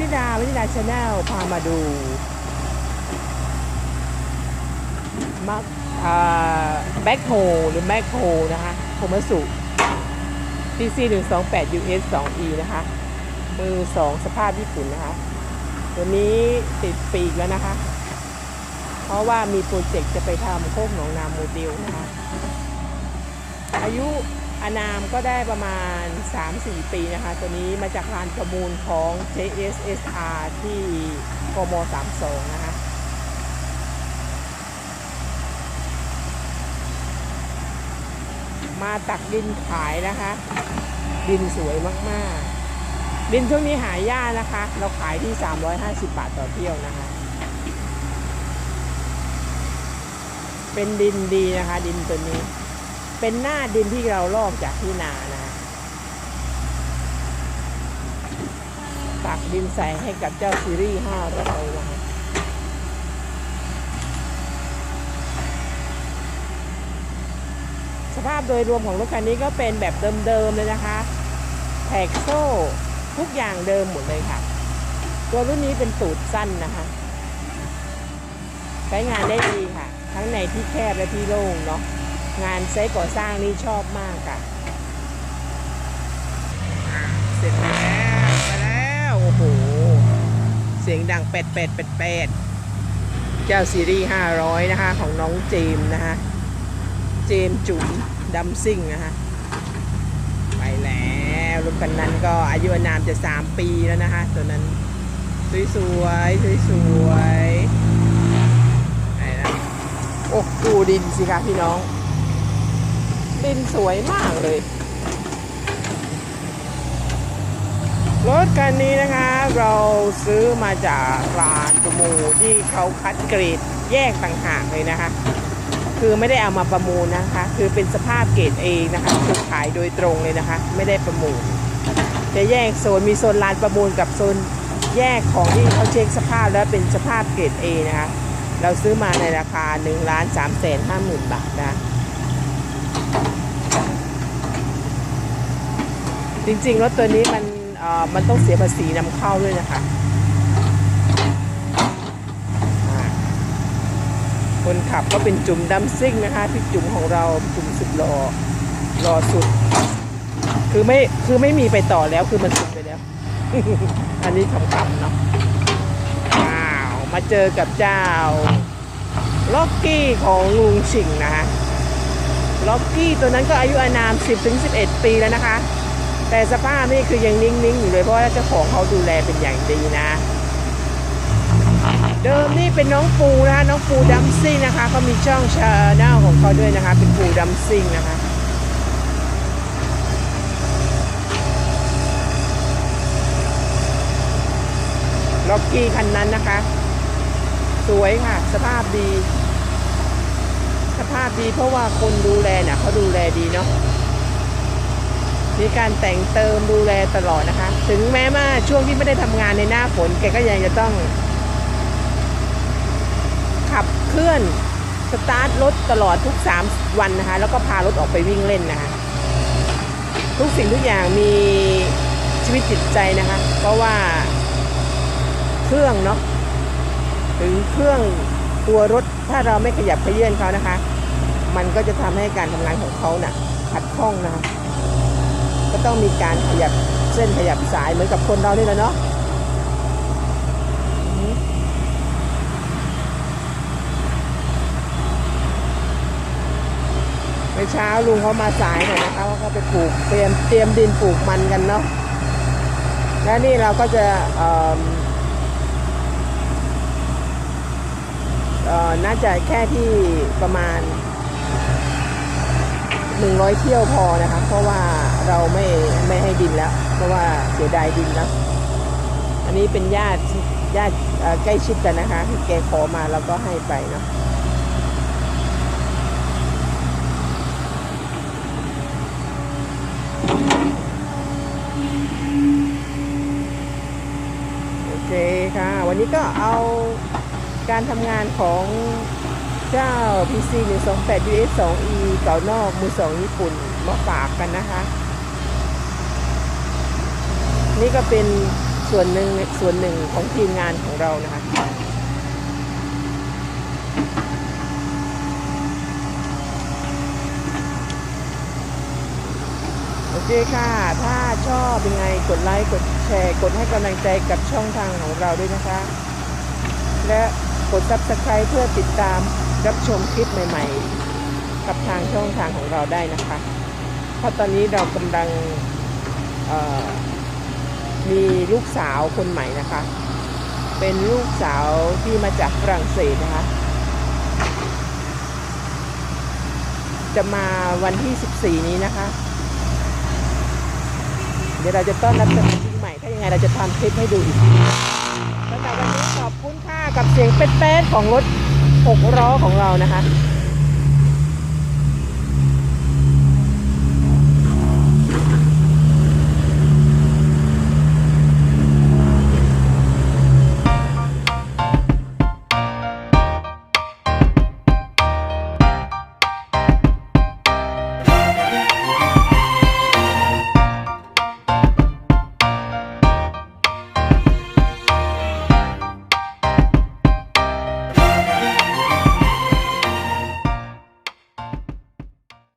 นิดาวนิดาชาแนลพามาดูมักแบ็คโฮหรือแมคโฮนะคะโคมาสุ PC 1 2 8 US 2 E นะคะ มือ 2 สภาพญี่ปุ่นนะคะ ตัวนี้ติดปีกแล้วนะคะ เพราะว่ามีโปรเจกต์จะไปทำโคกหนองนาโมเดลนะคะ อายุ อานามก็ได้ประมาณ 3-4 ปีนะคะ ตัวนี้มาจากลานประมูลของ JSSR ที่กม32 นะคะมาตักดินขายนะคะ ดินสวยมากๆ ดินช่วงนี้หายากนะคะ เราขายที่ 350 บาทต่อเที่ยวนะคะ เป็นดินดีนะคะ ดินตัวนี้ เป็นหน้าดินที่เราลอกจากที่นานะตักดินใส่ให้กับเจ้าซีรีส์5เรานะคะสภาพโดยรวมของรถคันนี้ก็เป็นแบบเดิมๆเลยนะคะแท็กโซ่ทุกอย่างเดิมหมดเลยค่ะ ตัวรุ่นนี้เป็นตูดสั้นนะคะ ใช้งานได้ดีค่ะ ทั้งในที่แคบและที่โล่งเนาะ งานไซต์ก่อสร้างนี่ชอบมากอะ่ะ เสร็จแล้วไปแล้วโอ้โห เสียงดังเป็ดเป็ดเป็ดเป็ดเจ้าซีรีส์500นะคะ ของน้องเจมส์นะคะ เจมส์จุ๋มดัมซิ่งนะคะไปแล้วรถคันนั้นก็อายุอานามจะ 3 ปีแล้วนะคะ ตัวนั้นสวยสวยสวยสวยไปแล้วโอ้ดูดินสิคะพี่น้อง ดินสวยมากเลย รถคันนี้นะคะ เราซื้อมาจากร้านประมูลที่เขาคัดเกรดแยกต่างหากเลยนะคะ คือไม่ได้เอามาประมูลนะคะ คือเป็นสภาพเกรดเองนะคะคือขายโดยตรงเลยนะคะ ไม่ได้ประมูลจะแยกโซนมีโซนลานประมูลกับโซนแยกของที่เขาเช็คสภาพแล้วเป็นสภาพเกรด A นะคะ เราซื้อมาในราคา1ล้าน3แสน5หมื่นบาทนะ จริงๆรถตัวนี้มันมันต้องเสียภาษีนำเข้าด้วยนะคะ คนขับก็เป็นจุ่มดัมซิ่งนะคะพี่จุ่มของเราจุ่มสุดรอรอสุด คือไม่คือไม่มีไปต่อแล้วคือมันสุดไปแล้ว อันนี้ขำๆเนาะว้าวมาเจอกับเจ้าล็อกกี้ของลุงชิงนะคะล็อกกี้ตัวนั้นก็อายุอานาม 10-11 ปีแล้วนะคะ แต่สภาพนี่คือยังนิ่งๆอยู่เลยเพราะว่าเจ้าของเขาดูแลเป็นอย่างดีนะ เดิมนี่เป็นน้องปูนะคะน้องปูดัมซิ่งนะคะเขามีช่องชาแนลของเขาด้วยนะคะ เป็นปูดัมซิ่งนะคะล็อกกี้คันนั้นนะคะ สวยค่ะ สภาพดี สภาพดีเพราะว่าคนดูแลเนี่ยเขาดูแลดีเนาะ มีการแต่งเติมดูแลตลอดนะคะ ถึงแม้ว่าช่วงที่ไม่ได้ทำงานในหน้าฝนแกก็ยังจะต้อง ขับเคลื่อนสตาร์ทรถตลอดทุก 3 วันนะคะ แล้วก็พารถออกไปวิ่งเล่นนะคะ ทุกสิ่งทุกอย่างมีชีวิตจิตใจนะคะ เพราะว่าเครื่องเนาะถึงเครื่องตัวรถถ้าเราไม่ขยับเขยื่อนเขานะคะ มันก็จะทำให้การทำงานของเขาน่ะขัดข้องนะคะ ก็ต้องมีการขยับเส้นขยับสายเหมือนกับคนเรานี่แหละเนาะอือฮึเช้าลุงเขามาสายหน่อยนะคะว่าเขาไปปลูกเตรียมเตรียมดินปลูกมันกันเนาะแล้วนี่เราก็จะน่าจะแค่ที่ประมาณ หนึ่งร้อยเที่ยวพอนะคะเพราะว่าเราไม่ไม่ให้ดินแล้ว เพราะว่าเสียดายดินแล้ว อันนี้เป็นญาติญาติใกล้ชิดกันนะคะที่แกขอมาเราก็ให้ไปเนาะโอเคค่ะ วันนี้ก็เอาการทำงานของ เจ้า PC 128 US 2 E เก่านอกมือสองญี่ปุ่นมาฝากกันนะคะ นี่ก็เป็นส่วนหนึ่งส่วนหนึ่งของทีมงานของเรานะคะ โอเคค่ะ ถ้าชอบยังไงกดไลค์ กดแชร์ กดให้กำลังใจกับช่องทางของเราด้วยนะคะ และกด subscribe เพื่อติดตาม รับชมคลิปใหม่ๆ กับทางช่องทางของเราได้นะคะ เพราะตอนนี้เรากำลังมีลูกสาวคนใหม่นะคะ เป็นลูกสาวที่มาจากฝรั่งเศสนะคะ จะมาวันที่ 14 นี้นะคะ เดี๋ยวเราจะต้อนรับสมาชิกใหม่ ถ้ายังไงเราจะทำคลิปให้ดูอีกสำหรับวันนี้ขอบคุณค่ะกับเสียงเป๊ะๆของรถ หกล้อของเรานะคะ